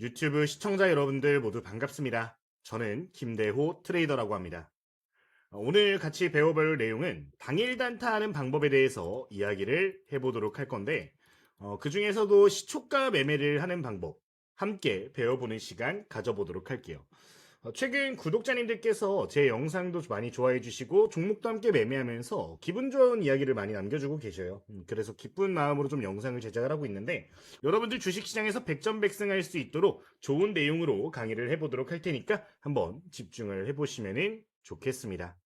유튜브 시청자 여러분들 모두 반갑습니다. 저는 김대호 트레이더라고 합니다. 어, 오늘 같이 배워볼 내용은 당일 단타하는 방법에 대해서 이야기를 해보도록 할 건데 그 중에서도 시초가 매매를 하는 방법 함께 배워보는 시간 가져보도록 할게요. 어, 최근 구독자님들께서 제 영상도 많이 좋아해 주시고 종목도 함께 매매하면서 기분 좋은 이야기를 많이 남겨주고 계셔요. 음, 그래서 기쁜 마음으로 좀 영상을 제작을 하고 있는데 여러분들 주식시장에서 백전백승할 수 있도록 좋은 내용으로 강의를 해보도록 할 테니까 한번 집중을 해보시면 좋겠습니다.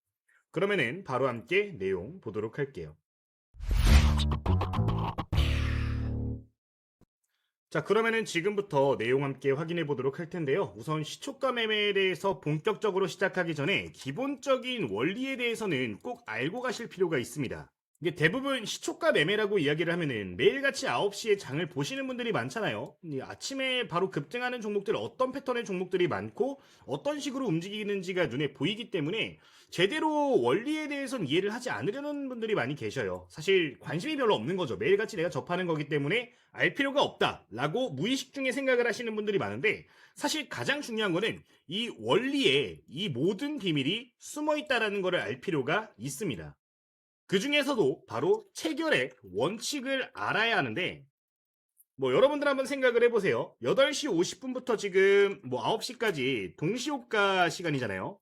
그러면은 바로 함께 내용 보도록 할게요. 자, 그러면은 지금부터 내용 함께 확인해 보도록 할 텐데요. 우선 시초가 매매에 대해서 본격적으로 시작하기 전에 기본적인 원리에 대해서는 꼭 알고 가실 필요가 있습니다. 이게 대부분 시초가 매매라고 이야기를 하면은 매일같이 9시에 장을 보시는 분들이 많잖아요. 이 아침에 바로 급등하는 종목들 어떤 패턴의 종목들이 많고 어떤 식으로 움직이는지가 눈에 보이기 때문에 제대로 원리에 대해서는 이해를 하지 않으려는 분들이 많이 계셔요. 사실 관심이 별로 없는 거죠. 매일같이 내가 접하는 거기 때문에 알 필요가 없다라고 무의식 중에 생각을 하시는 분들이 많은데 사실 가장 중요한 거는 이 원리에 이 모든 비밀이 숨어 있다라는 것을 알 필요가 있습니다. 그 중에서도 바로 체결의 원칙을 알아야 하는데, 뭐 여러분들 한번 생각을 해보세요. 8시 50분부터 지금 뭐 9시까지 동시호가 시간이잖아요.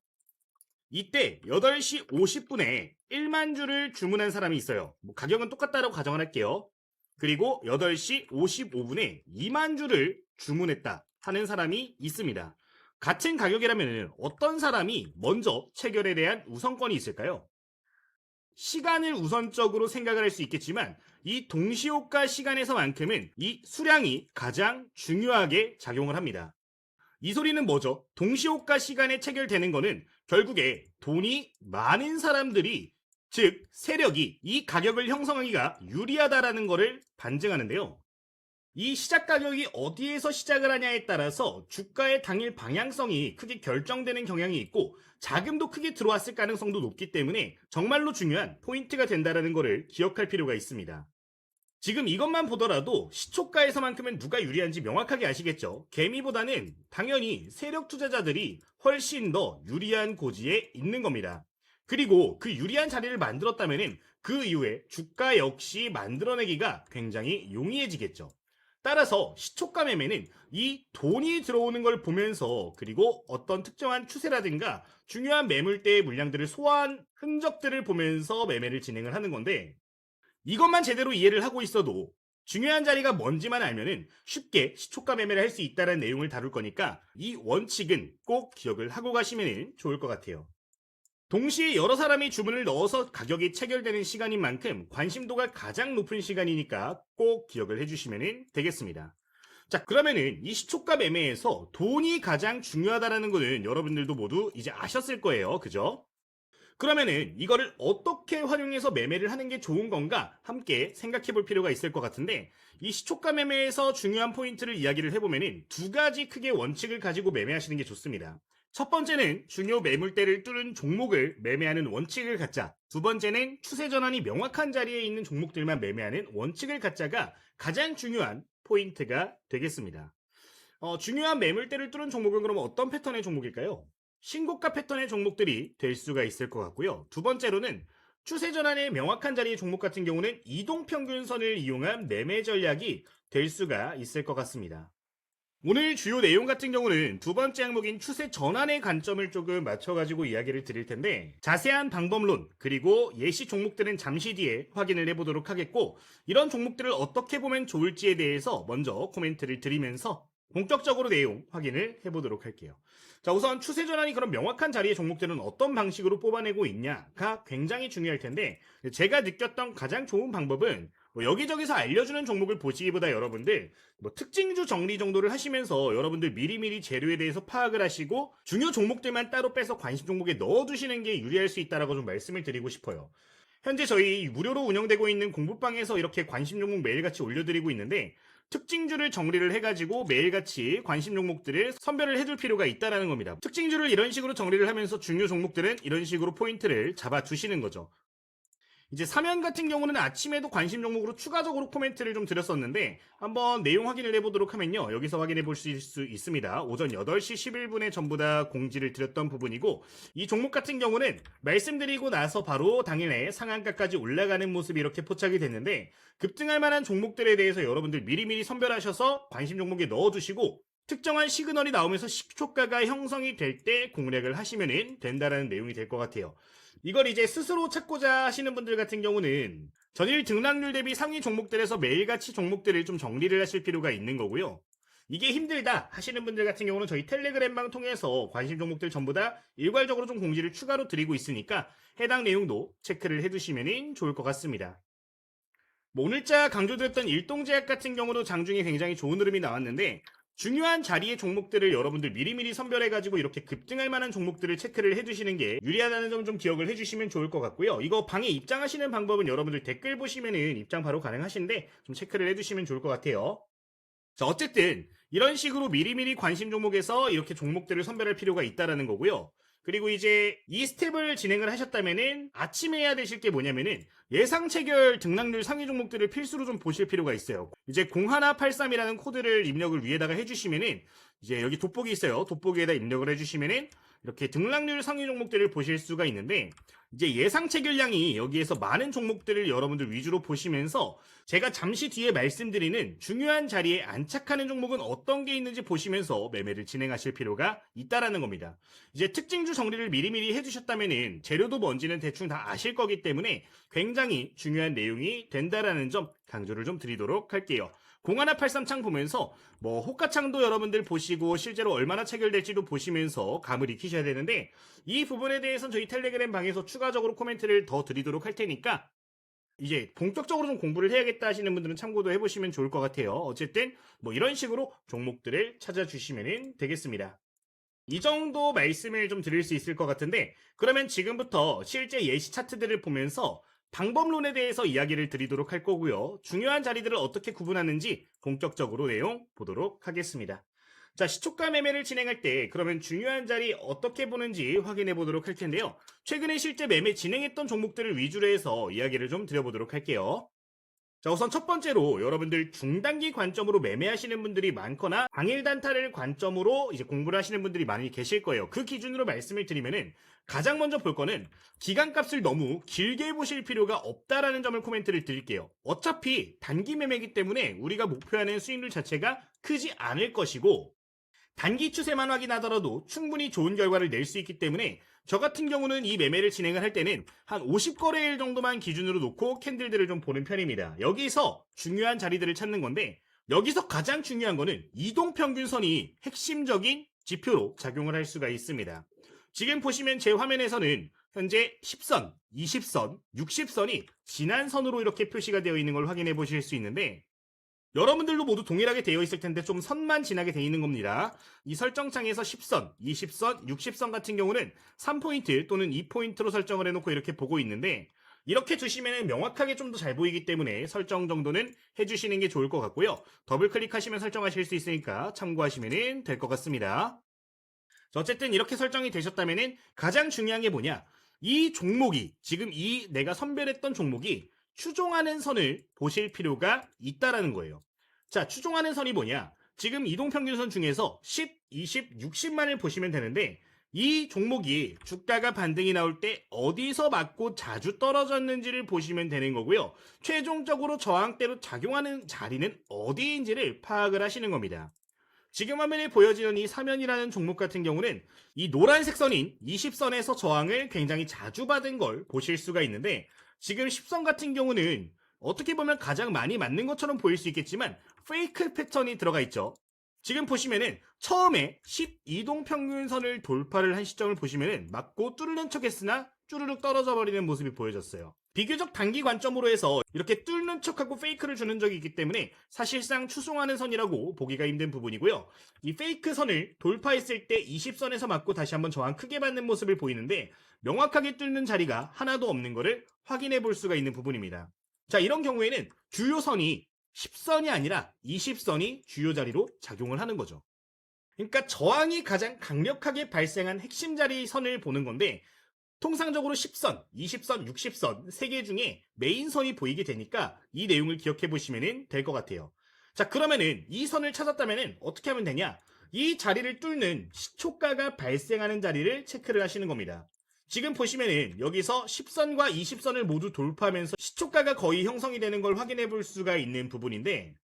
이때 8시 50분에 1만 주를 주문한 사람이 있어요. 뭐 가격은 똑같다라고 가정을 할게요. 그리고 8시 55분에 2만 주를 주문했다 하는 사람이 있습니다. 같은 가격이라면 어떤 사람이 먼저 체결에 대한 우선권이 있을까요? 시간을 우선적으로 생각을 할 수 있겠지만 이 동시호가 시간에서만큼은 이 수량이 가장 중요하게 작용을 합니다. 이 소리는 뭐죠? 동시호가 시간에 체결되는 거는 결국에 돈이 많은 사람들이 즉 세력이 이 가격을 형성하기가 유리하다라는 것을 반증하는데요. 이 시작 가격이 어디에서 시작을 하냐에 따라서 주가의 당일 방향성이 크게 결정되는 경향이 있고 자금도 크게 들어왔을 가능성도 높기 때문에 정말로 중요한 포인트가 된다는 것을 기억할 필요가 있습니다. 지금 이것만 보더라도 시초가에서만큼은 누가 유리한지 명확하게 아시겠죠? 개미보다는 당연히 세력 투자자들이 훨씬 더 유리한 고지에 있는 겁니다. 그리고 그 유리한 자리를 만들었다면 그 이후에 주가 역시 만들어내기가 굉장히 용이해지겠죠. 따라서 시초가 매매는 이 돈이 들어오는 걸 보면서 그리고 어떤 특정한 추세라든가 중요한 매물대의 물량들을 소화한 흔적들을 보면서 매매를 진행을 하는 건데 이것만 제대로 이해를 하고 있어도 중요한 자리가 뭔지만 알면은 쉽게 시초가 매매를 할 수 있다는 내용을 다룰 거니까 이 원칙은 꼭 기억을 하고 가시면 좋을 것 같아요. 동시에 여러 사람이 주문을 넣어서 가격이 체결되는 시간인 만큼 관심도가 가장 높은 시간이니까 꼭 기억을 해주시면 되겠습니다. 자, 그러면은 이 시초가 매매에서 돈이 가장 중요하다는 것은 여러분들도 모두 이제 아셨을 거예요. 그죠? 그러면은 이거를 어떻게 활용해서 매매를 하는 게 좋은 건가 함께 생각해 볼 필요가 있을 것 같은데 이 시초가 매매에서 중요한 포인트를 이야기를 해보면은 두 가지 크게 원칙을 가지고 매매하시는 게 좋습니다. 첫 번째는 중요 매물대를 뚫은 종목을 매매하는 원칙을 갖자. 두 번째는 추세 전환이 명확한 자리에 있는 종목들만 매매하는 원칙을 갖자가 가장 중요한 포인트가 되겠습니다. 어, 중요한 매물대를 뚫은 종목은 그럼 어떤 패턴의 종목일까요? 신고가 패턴의 종목들이 될 수가 있을 것 같고요. 두 번째로는 추세 전환의 명확한 자리의 종목 같은 경우는 이동 평균선을 이용한 매매 전략이 될 수가 있을 것 같습니다. 오늘 주요 내용 같은 경우는 두 번째 항목인 추세 전환의 관점을 조금 맞춰가지고 이야기를 드릴 텐데 자세한 방법론 그리고 예시 종목들은 잠시 뒤에 확인을 해보도록 하겠고 이런 종목들을 어떻게 보면 좋을지에 대해서 먼저 코멘트를 드리면서 본격적으로 내용 확인을 해보도록 할게요. 자 우선 추세 전환이 그런 명확한 자리의 종목들은 어떤 방식으로 뽑아내고 있냐가 굉장히 중요할 텐데 제가 느꼈던 가장 좋은 방법은 뭐 여기저기서 알려주는 종목을 보시기보다 여러분들 뭐 특징주 정리 정도를 하시면서 여러분들 미리미리 재료에 대해서 파악을 하시고 중요 종목들만 따로 빼서 관심 종목에 넣어두시는 게 유리할 수 있다라고 좀 말씀을 드리고 싶어요. 현재 저희 무료로 운영되고 있는 공부방에서 이렇게 관심 종목 매일같이 올려드리고 있는데 특징주를 정리를 해가지고 매일같이 관심 종목들을 선별을 해줄 필요가 있다는 겁니다. 특징주를 이런 식으로 정리를 하면서 중요 종목들은 이런 식으로 포인트를 잡아주시는 거죠. 이제 사면 같은 경우는 아침에도 관심 종목으로 추가적으로 코멘트를 좀 드렸었는데 한번 내용 확인을 해보도록 하면요. 여기서 확인해 볼수 있습니다. 오전 8시 11분에 전부 다 공지를 드렸던 부분이고 이 종목 같은 경우는 말씀드리고 나서 바로 당일에 상한가까지 올라가는 모습이 이렇게 포착이 됐는데 급등할 만한 종목들에 대해서 여러분들 미리미리 선별하셔서 관심 종목에 넣어주시고 특정한 시그널이 나오면서 시초가가 형성이 될 때 공략을 하시면 된다라는 내용이 될 것 같아요. 이걸 이제 스스로 찾고자 하시는 분들 같은 경우는 전일 등락률 대비 상위 종목들에서 매일같이 종목들을 좀 정리를 하실 필요가 있는 거고요. 이게 힘들다 하시는 분들 같은 경우는 저희 텔레그램방 통해서 관심 종목들 전부 다 일괄적으로 좀 공지를 추가로 드리고 있으니까 해당 내용도 체크를 해두시면 좋을 것 같습니다. 뭐 오늘자 강조드렸던 일동제약 같은 경우도 장중에 굉장히 좋은 흐름이 나왔는데 중요한 자리의 종목들을 여러분들 미리미리 선별해가지고 이렇게 급등할 만한 종목들을 체크를 해두시는 게 유리하다는 점 좀 기억을 해주시면 좋을 것 같고요. 이거 방에 입장하시는 방법은 여러분들 댓글 보시면은 입장 바로 가능하신데 좀 체크를 해두시면 좋을 것 같아요. 자, 어쨌든 이런 식으로 미리미리 관심 종목에서 이렇게 종목들을 선별할 필요가 있다라는 거고요. 그리고 이제 이 스텝을 진행을 하셨다면은 아침에 해야 되실 게 뭐냐면은 예상 체결 등락률 상위 종목들을 필수로 좀 보실 필요가 있어요. 이제 0183이라는 코드를 입력을 위에다가 해주시면은 이제 여기 돋보기 있어요. 돋보기에다 입력을 해주시면은 이렇게 등락률 상위 종목들을 보실 수가 있는데 이제 예상 체 결량이 여기에서 많은 종목들을 여러분들 위주로 보시면서 제가 잠시 뒤에 말씀드리는 중요한 자리에 안착하는 종목은 어떤 게 있는지 보시면서 매매를 진행하실 필요가 있다라는 겁니다. 이제 특징주 정리를 미리미리 해주셨다면은 재료도 뭔지는 대충 다 아실 거기 때문에 굉장히 중요한 내용이 된다라는 점 강조를 좀 드리도록 할게요. 0183창 보면서 뭐 호가창도 여러분들 보시고 실제로 얼마나 체결될지도 보시면서 감을 익히셔야 되는데 이 부분에 대해서는 저희 텔레그램 방에서 추가적으로 코멘트를 더 드리도록 할 테니까 이제 본격적으로 좀 공부를 해야겠다 하시는 분들은 참고도 해보시면 좋을 것 같아요. 어쨌든 뭐 이런 식으로 종목들을 찾아주시면 되겠습니다. 이 정도 말씀을 좀 드릴 수 있을 것 같은데 그러면 지금부터 실제 예시 차트들을 보면서 방법론에 대해서 이야기를 드리도록 할 거고요. 중요한 자리들을 어떻게 구분하는지 본격적으로 내용 보도록 하겠습니다. 자, 시초가 매매를 진행할 때 그러면 중요한 자리 어떻게 보는지 확인해 보도록 할 텐데요. 최근에 실제 매매 진행했던 종목들을 위주로 해서 이야기를 좀 드려보도록 할게요. 자, 우선 첫 번째로 여러분들 중단기 관점으로 매매하시는 분들이 많거나 당일 단타를 관점으로 이제 공부를 하시는 분들이 많이 계실 거예요. 그 기준으로 말씀을 드리면은 가장 먼저 볼 거는 기간값을 너무 길게 보실 필요가 없다라는 점을 코멘트를 드릴게요. 어차피 단기 매매이기 때문에 우리가 목표하는 수익률 자체가 크지 않을 것이고 단기 추세만 확인하더라도 충분히 좋은 결과를 낼 수 있기 때문에 저 같은 경우는 이 매매를 진행을 할 때는 한 50거래일 정도만 기준으로 놓고 캔들들을 좀 보는 편입니다. 여기서 중요한 자리들을 찾는 건데 여기서 가장 중요한 거는 이동평균선이 핵심적인 지표로 작용을 할 수가 있습니다. 지금 보시면 제 화면에서는 현재 10선, 20선, 60선이 지난 선으로 이렇게 표시가 되어 있는 걸 확인해 보실 수 있는데 여러분들도 모두 동일하게 되어 있을 텐데 좀 선만 지나게 되어 있는 겁니다. 이 설정창에서 10선, 20선, 60선 같은 경우는 3포인트 또는 2포인트로 설정을 해놓고 이렇게 보고 있는데 이렇게 두시면 명확하게 좀 더 잘 보이기 때문에 설정 정도는 해주시는 게 좋을 것 같고요. 더블 클릭하시면 설정하실 수 있으니까 참고하시면 될 것 같습니다. 자, 어쨌든 이렇게 설정이 되셨다면 가장 중요한 게 뭐냐? 이 종목이 지금 이 내가 선별했던 종목이 추종하는 선을 보실 필요가 있다라는 거예요. 자, 추종하는 선이 뭐냐? 지금 이동평균선 중에서 10, 20, 60만을 보시면 되는데 이 종목이 주가가 반등이 나올 때 어디서 맞고 자주 떨어졌는지를 보시면 되는 거고요. 최종적으로 저항대로 작용하는 자리는 어디인지를 파악을 하시는 겁니다. 지금 화면에 보여지는 이 사면이라는 종목 같은 경우는 이 노란색 선인 20선에서 저항을 굉장히 자주 받은 걸 보실 수가 있는데 지금 10선 같은 경우는 어떻게 보면 가장 많이 맞는 것처럼 보일 수 있겠지만 페이크 패턴이 들어가 있죠. 지금 보시면은 처음에 12동 평균선을 돌파를 한 시점을 보시면은 맞고 뚫는 척 했으나 쭈르륵 떨어져 버리는 모습이 보여졌어요. 비교적 단기 관점으로 해서 이렇게 뚫는 척하고 페이크를 주는 적이 있기 때문에 사실상 추송하는 선이라고 보기가 힘든 부분이고요. 이 페이크 선을 돌파했을 때 20선에서 맞고 다시 한번 저항 크게 받는 모습을 보이는데 명확하게 뚫는 자리가 하나도 없는 것을 확인해 볼 수가 있는 부분입니다. 자, 이런 경우에는 주요 선이 10선이 아니라 20선이 주요 자리로 작용을 하는 거죠. 그러니까 저항이 가장 강력하게 발생한 핵심 자리 선을 보는 건데 통상적으로 10선, 20선, 60선 3개 중에 메인선이 보이게 되니까 이 내용을 기억해 보시면 될 것 같아요. 자, 그러면은 이 선을 찾았다면은 어떻게 하면 되냐? 이 자리를 뚫는 시초가가 발생하는 자리를 체크를 하시는 겁니다. 지금 보시면은 여기서 10선과 20선을 모두 돌파하면서 시초가가 거의 형성이 되는 걸 확인해 볼 수가 있는 부분인데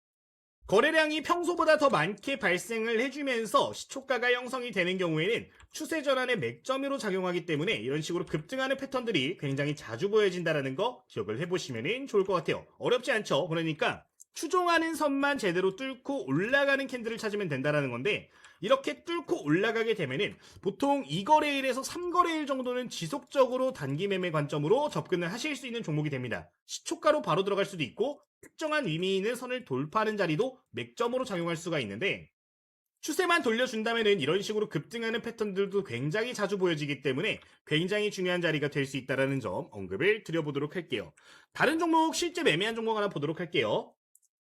거래량이 평소보다 더 많게 발생을 해주면서 시초가가 형성이 되는 경우에는 추세 전환의 맥점으로 작용하기 때문에 이런 식으로 급등하는 패턴들이 굉장히 자주 보여진다는 거 기억을 해보시면 좋을 것 같아요. 어렵지 않죠? 그러니까 추종하는 선만 제대로 뚫고 올라가는 캔들을 찾으면 된다는 건데 이렇게 뚫고 올라가게 되면은 보통 2거래일에서 3거래일 정도는 지속적으로 단기 매매 관점으로 접근을 하실 수 있는 종목이 됩니다. 시초가로 바로 들어갈 수도 있고 특정한 의미 있는 선을 돌파하는 자리도 맥점으로 작용할 수가 있는데 추세만 돌려준다면은 이런 식으로 급등하는 패턴들도 굉장히 자주 보여지기 때문에 굉장히 중요한 자리가 될 수 있다는 점 언급을 드려보도록 할게요. 다른 종목 실제 매매한 종목 하나 보도록 할게요.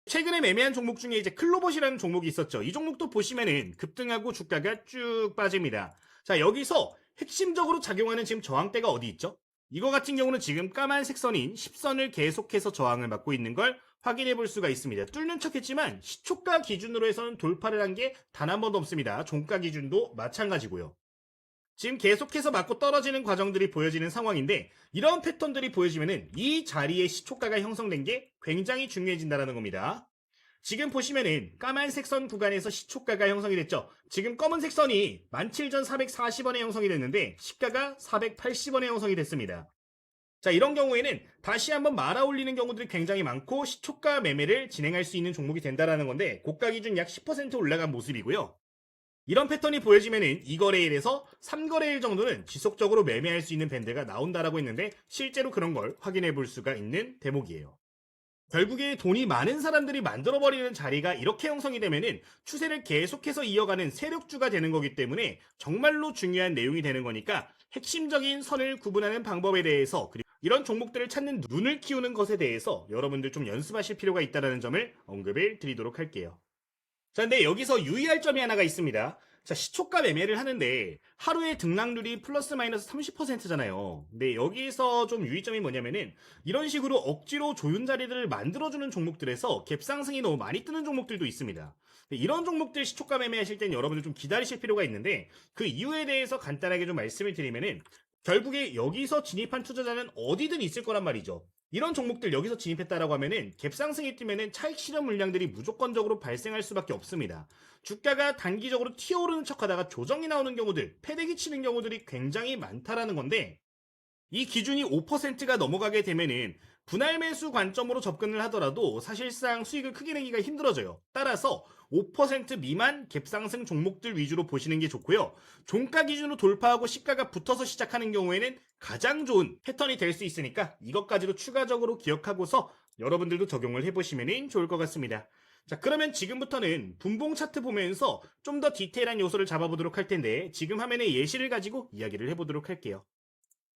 최근에 매매한 종목 중에 이제 클로봇이라는 종목이 있었죠. 이 종목도 보시면은 급등하고 주가가 쭉 빠집니다. 자, 여기서 핵심적으로 작용하는 지금 저항대가 어디 있죠? 이거 같은 경우는 지금 까만색 선인 10선을 계속해서 저항을 받고 있는 걸 확인해 볼 수가 있습니다. 뚫는 척 했지만 시초가 기준으로 해서는 돌파를 한 게 단 한 번도 없습니다. 종가 기준도 마찬가지고요. 지금 계속해서 맞고 떨어지는 과정들이 보여지는 상황인데 이런 패턴들이 보여지면은 이 자리에 시초가가 형성된 게 굉장히 중요해진다는 겁니다. 지금 보시면은 까만색 선 구간에서 시초가가 형성이 됐죠. 지금 검은색 선이 17,440원에 형성이 됐는데 시가가 480원에 형성이 됐습니다. 자, 이런 경우에는 다시 한번 말아 올리는 경우들이 굉장히 많고 시초가 매매를 진행할 수 있는 종목이 된다라는 건데 고가 기준 약 10% 올라간 모습이고요. 이런 패턴이 보여지면은 2거래일에서 3거래일 정도는 지속적으로 매매할 수 있는 밴드가 나온다라고 했는데 실제로 그런 걸 확인해 볼 수가 있는 대목이에요. 결국에 돈이 많은 사람들이 만들어버리는 자리가 이렇게 형성이 되면은 추세를 계속해서 이어가는 세력주가 되는 거기 때문에 정말로 중요한 내용이 되는 거니까 핵심적인 선을 구분하는 방법에 대해서 그리고 이런 종목들을 찾는 눈을 키우는 것에 대해서 여러분들 좀 연습하실 필요가 있다는 점을 언급을 드리도록 할게요. 자, 근데 여기서 유의할 점이 하나가 있습니다. 자, 시초가 매매를 하는데 하루에 등락률이 플러스 마이너스 30%잖아요. 근데 여기서 좀 유의점이 뭐냐면은 이런 식으로 억지로 조윤 자리들을 만들어주는 종목들에서 갭 상승이 너무 많이 뜨는 종목들도 있습니다. 이런 종목들 시초가 매매하실 땐 여러분들 좀 기다리실 필요가 있는데 그 이유에 대해서 간단하게 좀 말씀을 드리면은 결국에 여기서 진입한 투자자는 어디든 있을 거란 말이죠. 이런 종목들 여기서 진입했다라고 하면은 갭상승이 뜨면은 차익 실현 물량들이 무조건적으로 발생할 수밖에 없습니다. 주가가 단기적으로 튀어오르는 척하다가 조정이 나오는 경우들, 패대기 치는 경우들이 굉장히 많다라는 건데 이 기준이 5%가 넘어가게 되면은 분할 매수 관점으로 접근을 하더라도 사실상 수익을 크게 내기가 힘들어져요. 따라서 5% 미만 갭상승 종목들 위주로 보시는 게 좋고요. 종가 기준으로 돌파하고 시가가 붙어서 시작하는 경우에는 가장 좋은 패턴이 될 수 있으니까 이것까지도 추가적으로 기억하고서 여러분들도 적용을 해보시면 좋을 것 같습니다. 자, 그러면 지금부터는 분봉 차트 보면서 좀 더 디테일한 요소를 잡아보도록 할 텐데 지금 화면에 예시를 가지고 이야기를 해보도록 할게요.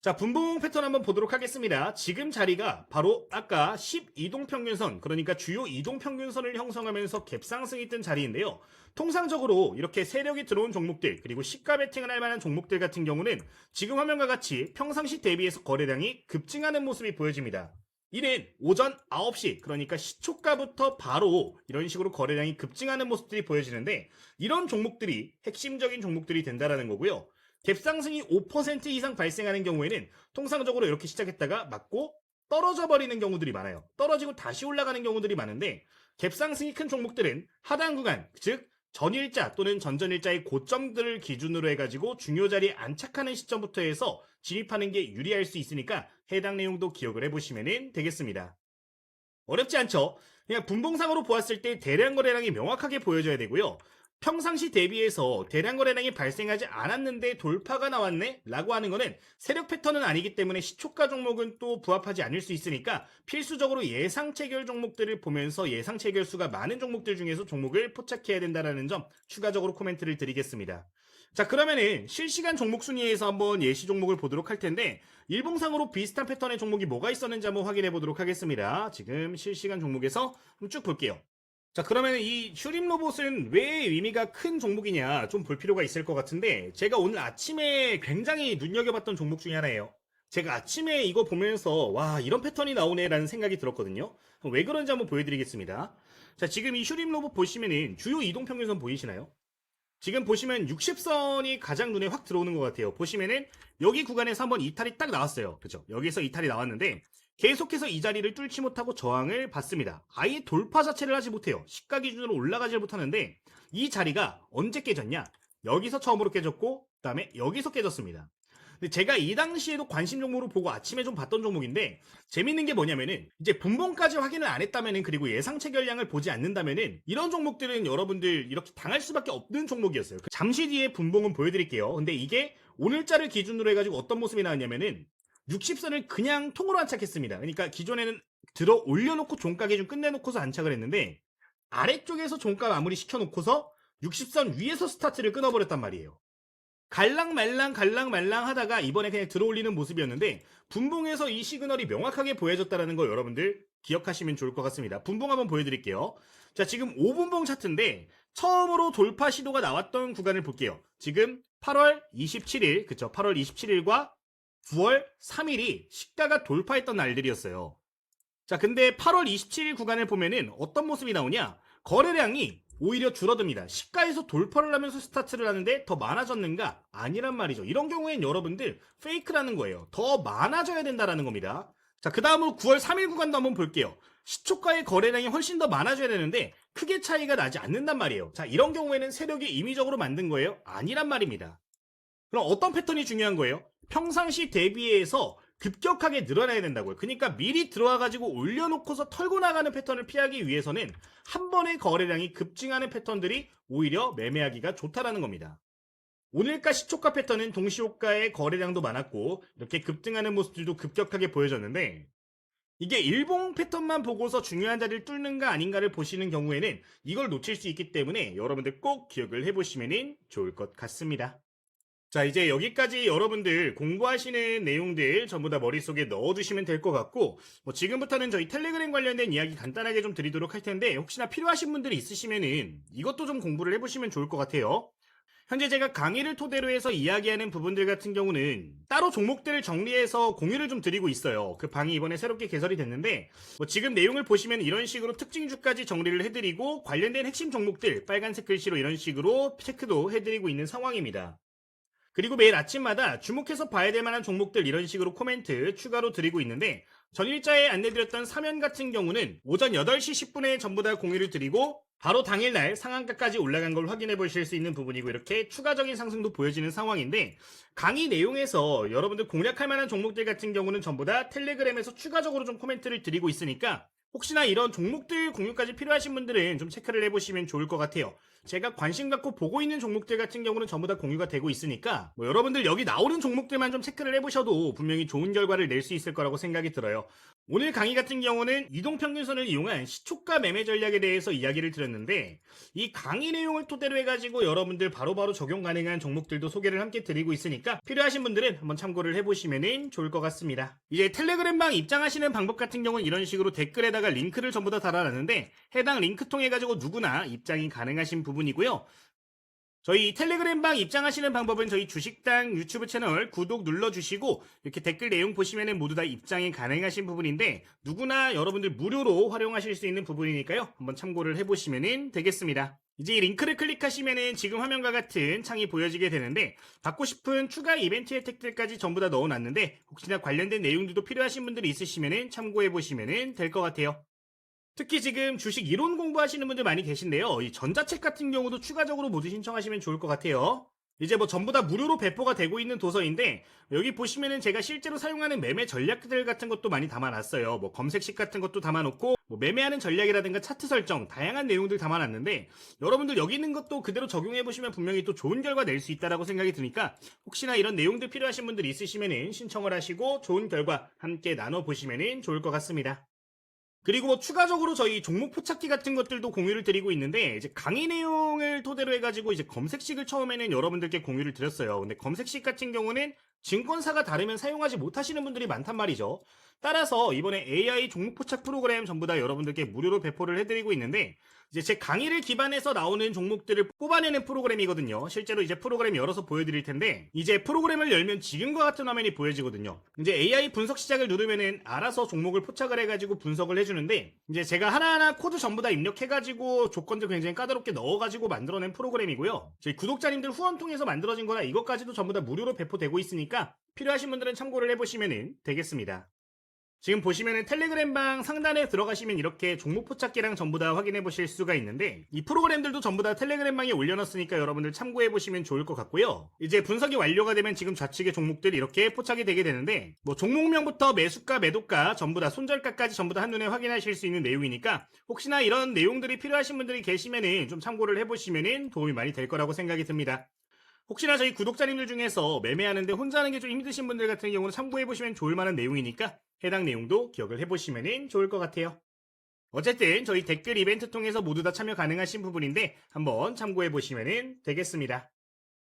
자, 분봉 패턴 한번 보도록 하겠습니다. 지금 자리가 바로 아까 12동 평균선, 그러니까 주요 이동 평균선을 형성하면서 갭상승이 뜬 자리인데요. 통상적으로 이렇게 세력이 들어온 종목들, 그리고 시가 베팅을 할 만한 종목들 같은 경우는 지금 화면과 같이 평상시 대비해서 거래량이 급증하는 모습이 보여집니다. 이는 오전 9시, 그러니까 시초가부터 바로 이런 식으로 거래량이 급증하는 모습들이 보여지는데, 이런 종목들이 핵심적인 종목들이 된다라는 거고요. 갭상승이 5% 이상 발생하는 경우에는 통상적으로 이렇게 시작했다가 맞고 떨어져 버리는 경우들이 많아요. 떨어지고 다시 올라가는 경우들이 많은데 갭상승이 큰 종목들은 하단 구간, 즉 전일자 또는 전전일자의 고점들을 기준으로 해가지고 중요 자리에 안착하는 시점부터 해서 진입하는 게 유리할 수 있으니까 해당 내용도 기억을 해보시면 되겠습니다. 어렵지 않죠? 그냥 분봉상으로 보았을 때 대량 거래량이 명확하게 보여져야 되고요. 평상시 대비해서 대량 거래량이 발생하지 않았는데 돌파가 나왔네? 라고 하는 거는 세력 패턴은 아니기 때문에 시초가 종목은 또 부합하지 않을 수 있으니까 필수적으로 예상 체결 종목들을 보면서 예상 체결 수가 많은 종목들 중에서 종목을 포착해야 된다는 점 추가적으로 코멘트를 드리겠습니다. 자 그러면은 실시간 종목 순위에서 한번 예시 종목을 보도록 할 텐데 일봉상으로 비슷한 패턴의 종목이 뭐가 있었는지 한번 확인해 보도록 하겠습니다. 지금 실시간 종목에서 쭉 볼게요. 자, 그러면 이 슈림 로봇은 왜 의미가 큰 종목이냐 좀 볼 필요가 있을 것 같은데 제가 오늘 아침에 굉장히 눈여겨봤던 종목 중에 하나예요. 제가 아침에 이거 보면서 와 이런 패턴이 나오네 라는 생각이 들었거든요. 왜 그런지 한번 보여드리겠습니다. 자, 지금 이 슈림 로봇 보시면은 주요 이동 평균선 보이시나요? 지금 보시면 60선이 가장 눈에 확 들어오는 것 같아요. 보시면은 여기 구간에서 한번 이탈이 딱 나왔어요. 그죠? 여기서 이탈이 나왔는데 계속해서 이 자리를 뚫지 못하고 저항을 받습니다. 아예 돌파 자체를 하지 못해요. 시가 기준으로 올라가지 못하는데 이 자리가 언제 깨졌냐? 여기서 처음으로 깨졌고 그 다음에 여기서 깨졌습니다. 제가 이 당시에도 관심 종목으로 보고 아침에 좀 봤던 종목인데 재밌는 게 뭐냐면은 이제 분봉까지 확인을 안 했다면은 그리고 예상치 결량을 보지 않는다면은 이런 종목들은 여러분들 이렇게 당할 수밖에 없는 종목이었어요. 잠시 뒤에 분봉은 보여드릴게요. 근데 이게 오늘자를 기준으로 해가지고 어떤 모습이 나왔냐면은 60선을 그냥 통으로 안착했습니다. 그러니까 기존에는 들어 올려놓고 종가 기준 끝내놓고서 안착을 했는데 아래쪽에서 종가 마무리 시켜놓고서 60선 위에서 스타트를 끊어버렸단 말이에요. 갈랑말랑 갈랑말랑 하다가 이번에 그냥 들어올리는 모습이었는데 분봉에서 이 시그널이 명확하게 보여졌다는 거 여러분들 기억하시면 좋을 것 같습니다. 분봉 한번 보여드릴게요. 자 지금 5분봉 차트인데 처음으로 돌파 시도가 나왔던 구간을 볼게요. 지금 8월 27일 그쵸 8월 27일과 9월 3일이 시가가 돌파했던 날들이었어요. 자, 근데 8월 27일 구간을 보면은 어떤 모습이 나오냐? 거래량이 오히려 줄어듭니다. 시가에서 돌파를 하면서 스타트를 하는데 더 많아졌는가? 아니란 말이죠. 이런 경우엔 여러분들 페이크라는 거예요. 더 많아져야 된다라는 겁니다. 자, 그 다음으로 9월 3일 구간도 한번 볼게요. 시초가의 거래량이 훨씬 더 많아져야 되는데 크게 차이가 나지 않는단 말이에요. 자, 이런 경우에는 세력이 임의적으로 만든 거예요? 아니란 말입니다. 그럼 어떤 패턴이 중요한 거예요? 평상시 대비해서 급격하게 늘어나야 된다고요. 그러니까 미리 들어와가지고 올려놓고서 털고 나가는 패턴을 피하기 위해서는 한 번의 거래량이 급증하는 패턴들이 오히려 매매하기가 좋다라는 겁니다. 오늘가 시초가 패턴은 동시호가의 거래량도 많았고 이렇게 급등하는 모습들도 급격하게 보여졌는데 이게 일봉 패턴만 보고서 중요한 자리를 뚫는가 아닌가를 보시는 경우에는 이걸 놓칠 수 있기 때문에 여러분들 꼭 기억을 해보시면 좋을 것 같습니다. 자, 이제 여기까지 여러분들 공부하시는 내용들 전부 다 머릿속에 넣어두시면 될 것 같고, 뭐 지금부터는 저희 텔레그램 관련된 이야기 간단하게 좀 드리도록 할 텐데, 혹시나 필요하신 분들이 있으시면은 이것도 좀 공부를 해보시면 좋을 것 같아요. 현재 제가 강의를 토대로 해서 이야기하는 부분들 같은 경우는 따로 종목들을 정리해서 공유를 좀 드리고 있어요. 그 방이 이번에 새롭게 개설이 됐는데 뭐 지금 내용을 보시면 이런 식으로 특징주까지 정리를 해드리고 관련된 핵심 종목들 빨간색 글씨로 이런 식으로 체크도 해드리고 있는 상황입니다. 그리고 매일 아침마다 주목해서 봐야 될 만한 종목들 이런 식으로 코멘트 추가로 드리고 있는데 전일자에 안내드렸던 사면 같은 경우는 오전 8시 10분에 전부 다 공유를 드리고 바로 당일날 상한가까지 올라간 걸 확인해 보실 수 있는 부분이고 이렇게 추가적인 상승도 보여지는 상황인데 강의 내용에서 여러분들 공략할 만한 종목들 같은 경우는 전부 다 텔레그램에서 추가적으로 좀 코멘트를 드리고 있으니까 혹시나 이런 종목들 공유까지 필요하신 분들은 좀 체크를 해보시면 좋을 것 같아요. 제가 관심 갖고 보고 있는 종목들 같은 경우는 전부 다 공유가 되고 있으니까 뭐 여러분들 여기 나오는 종목들만 좀 체크를 해보셔도 분명히 좋은 결과를 낼 수 있을 거라고 생각이 들어요. 오늘 강의 같은 경우는 이동평균선을 이용한 시초가 매매 전략에 대해서 이야기를 드렸는데 이 강의 내용을 토대로 해가지고 여러분들 바로바로 적용 가능한 종목들도 소개를 함께 드리고 있으니까 필요하신 분들은 한번 참고를 해보시면 좋을 것 같습니다. 이제 텔레그램방 입장하시는 방법 같은 경우는 이런 식으로 댓글에다가 링크를 전부 다 달아놨는데 해당 링크 통해 가지고 누구나 입장이 가능하신 부분이고요. 저희 텔레그램방 입장하시는 방법은 저희 주식당 유튜브 채널 구독 눌러주시고 이렇게 댓글 내용 보시면 모두 다 입장이 가능하신 부분인데 누구나 여러분들 무료로 활용하실 수 있는 부분이니까요. 한번 참고를 해보시면 되겠습니다. 이제 이 링크를 클릭하시면 지금 화면과 같은 창이 보여지게 되는데 받고 싶은 추가 이벤트 혜택들까지 전부 다 넣어놨는데 혹시나 관련된 내용들도 필요하신 분들이 있으시면 참고해 보시면 될 것 같아요. 특히 지금 주식 이론 공부하시는 분들 많이 계신데요. 이 전자책 같은 경우도 추가적으로 모두 신청하시면 좋을 것 같아요. 이제 뭐 전부 다 무료로 배포가 되고 있는 도서인데 여기 보시면은 제가 실제로 사용하는 매매 전략들 같은 것도 많이 담아놨어요. 뭐 검색식 같은 것도 담아놓고 뭐 매매하는 전략이라든가 차트 설정 다양한 내용들 담아놨는데 여러분들 여기 있는 것도 그대로 적용해 보시면 분명히 또 좋은 결과 낼 수 있다라고 생각이 드니까 혹시나 이런 내용들 필요하신 분들 있으시면은 신청을 하시고 좋은 결과 함께 나눠 보시면은 좋을 것 같습니다. 그리고 뭐 추가적으로 저희 종목 포착기 같은 것들도 공유를 드리고 있는데 이제 강의 내용을 토대로 해가지고 이제 검색식을 처음에는 여러분들께 공유를 드렸어요. 근데 검색식 같은 경우는 증권사가 다르면 사용하지 못하시는 분들이 많단 말이죠. 따라서 이번에 AI 종목 포착 프로그램 전부 다 여러분들께 무료로 배포를 해드리고 있는데 이제 제 강의를 기반해서 나오는 종목들을 뽑아내는 프로그램이거든요. 실제로 이제 프로그램 열어서 보여드릴 텐데 이제 프로그램을 열면 지금과 같은 화면이 보여지거든요. 이제 AI 분석 시작을 누르면은 알아서 종목을 포착을 해가지고 분석을 해주는데 이제 제가 하나하나 코드 전부 다 입력해가지고 조건들 굉장히 까다롭게 넣어가지고 만들어낸 프로그램이고요. 저희 구독자님들 후원 통해서 만들어진 거나 이것까지도 전부 다 무료로 배포되고 있으니까 필요하신 분들은 참고를 해보시면 되겠습니다. 지금 보시면은 텔레그램방 상단에 들어가시면 이렇게 종목 포착기랑 전부 다 확인해 보실 수가 있는데 이 프로그램들도 전부 다 텔레그램방에 올려놨으니까 여러분들 참고해 보시면 좋을 것 같고요. 이제 분석이 완료가 되면 지금 좌측의 종목들이 이렇게 포착이 되게 되는데 뭐 종목명부터 매수가, 매도가 전부 다 손절가까지 전부 다 한눈에 확인하실 수 있는 내용이니까 혹시나 이런 내용들이 필요하신 분들이 계시면은 좀 참고를 해보시면은 도움이 많이 될 거라고 생각이 듭니다. 혹시나 저희 구독자님들 중에서 매매하는데 혼자 하는 게 좀 힘드신 분들 같은 경우는 참고해보시면 좋을 만한 내용이니까 해당 내용도 기억을 해보시면 좋을 것 같아요. 어쨌든 저희 댓글 이벤트 통해서 모두 다 참여 가능하신 부분인데 한번 참고해보시면 되겠습니다.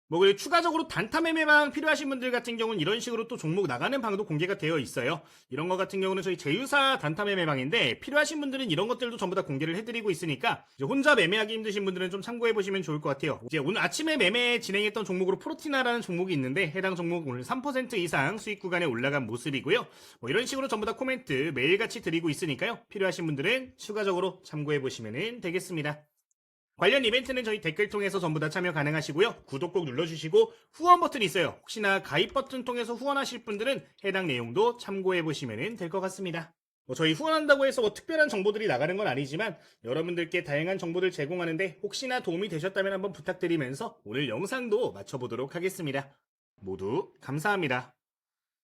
뭐 그리고 추가적으로 단타 매매방 필요하신 분들 같은 경우는 이런 식으로 또 종목 나가는 방도 공개가 되어 있어요. 이런 것 같은 경우는 저희 제휴사 단타 매매방인데 필요하신 분들은 이런 것들도 전부 다 공개를 해드리고 있으니까 혼자 매매하기 힘드신 분들은 좀 참고해 보시면 좋을 것 같아요. 이제 오늘 아침에 매매 진행했던 종목으로 프로티나라는 종목이 있는데 해당 종목 오늘 3% 이상 수익 구간에 올라간 모습이고요. 뭐 이런 식으로 전부 다 코멘트 매일같이 드리고 있으니까요. 필요하신 분들은 추가적으로 참고해 보시면 되겠습니다. 관련 이벤트는 저희 댓글 통해서 전부 다 참여 가능하시고요. 구독 꼭 눌러주시고 후원 버튼이 있어요. 혹시나 가입 버튼 통해서 후원하실 분들은 해당 내용도 참고해 보시면 될 것 같습니다. 뭐 저희 후원한다고 해서 뭐 특별한 정보들이 나가는 건 아니지만 여러분들께 다양한 정보들 제공하는데 혹시나 도움이 되셨다면 한번 부탁드리면서 오늘 영상도 마쳐보도록 하겠습니다. 모두 감사합니다.